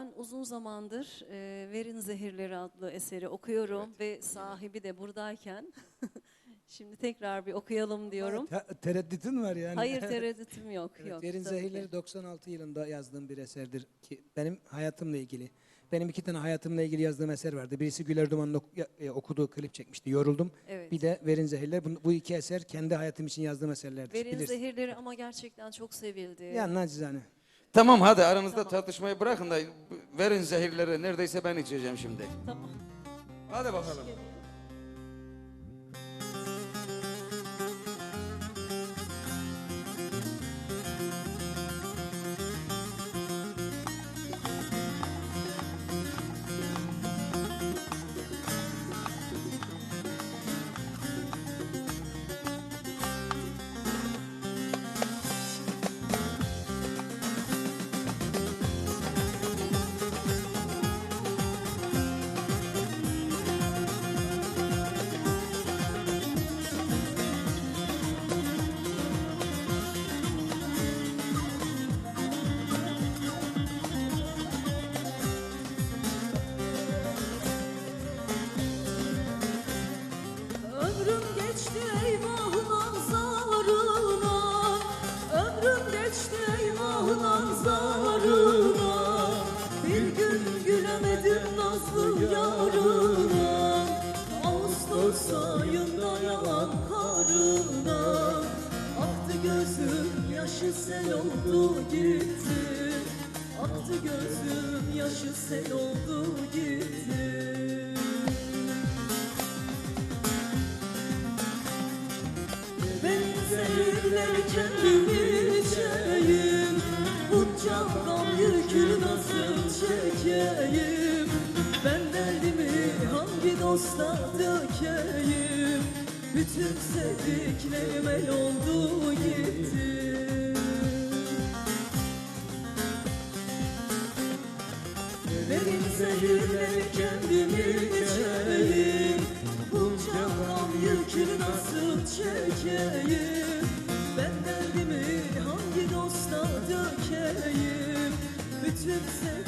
Ben uzun zamandır e, Verin Zehirleri adlı eseri okuyorum ve sahibi de buradayken şimdi tekrar bir okuyalım diyorum. Te- tereddütün var yani. Hayır tereddütüm yok. Evet, yok Yerin tabii ki. Zehirleri 96 yılında yazdığım bir eserdir ki benim hayatımla ilgili. Benim iki tane hayatımla ilgili yazdığım eser vardı. Birisi Güler Duman'ın ok- okuduğu klip çekmişti. Yoruldum. Evet. Bir de Verin Zehirleri. Bu, bu iki eser kendi hayatım için yazdığım eserlerdir. Verin Bilirsin. Zehirleri ama gerçekten çok sevildi. Ya nacizane. Tamam hadi aranızda Tamam. tartışmayı bırakın da verin zehirleri neredeyse ben içeceğim şimdi. Tamam. Hadi bakalım. Sel oldu gitti. Aktı gözüm yaşı sel oldu gitti. Ben zehirleri kendimi içeyim Bunca gam yükünü nasıl çekeyim? Ben derdimi hangi dosta dökeyim? Bütün sevdiklerim el oldu gitti Benim zehirleri kendimi içeyim Bunca gam yükünü nasıl çekeyim? Ben derdimi hangi dosta dökeyim? Bütün sevdiklerime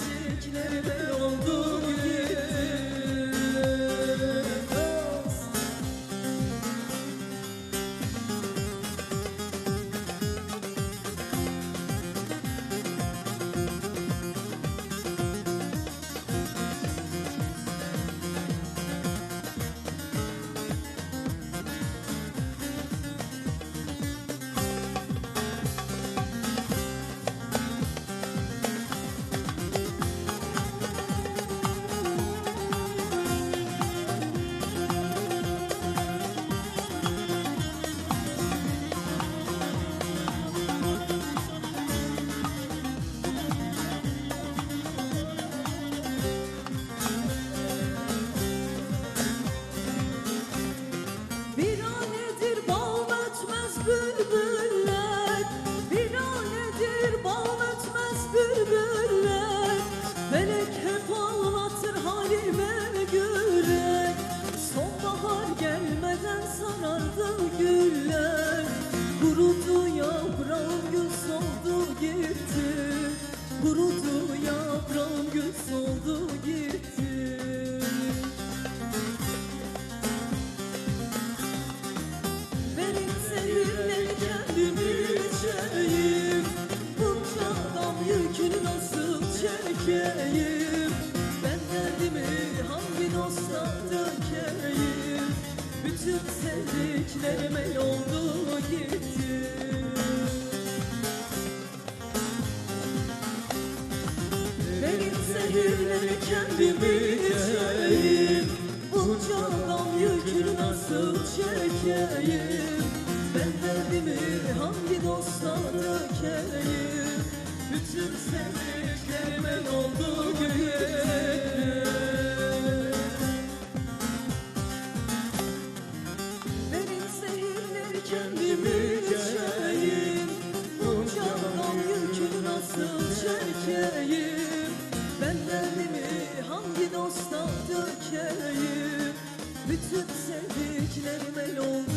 Bütün sevdiklerime yoldu gitti. Benim zehirleri kendimi içeyim Bunca gam yükünü nasıl çekeyim dökeyim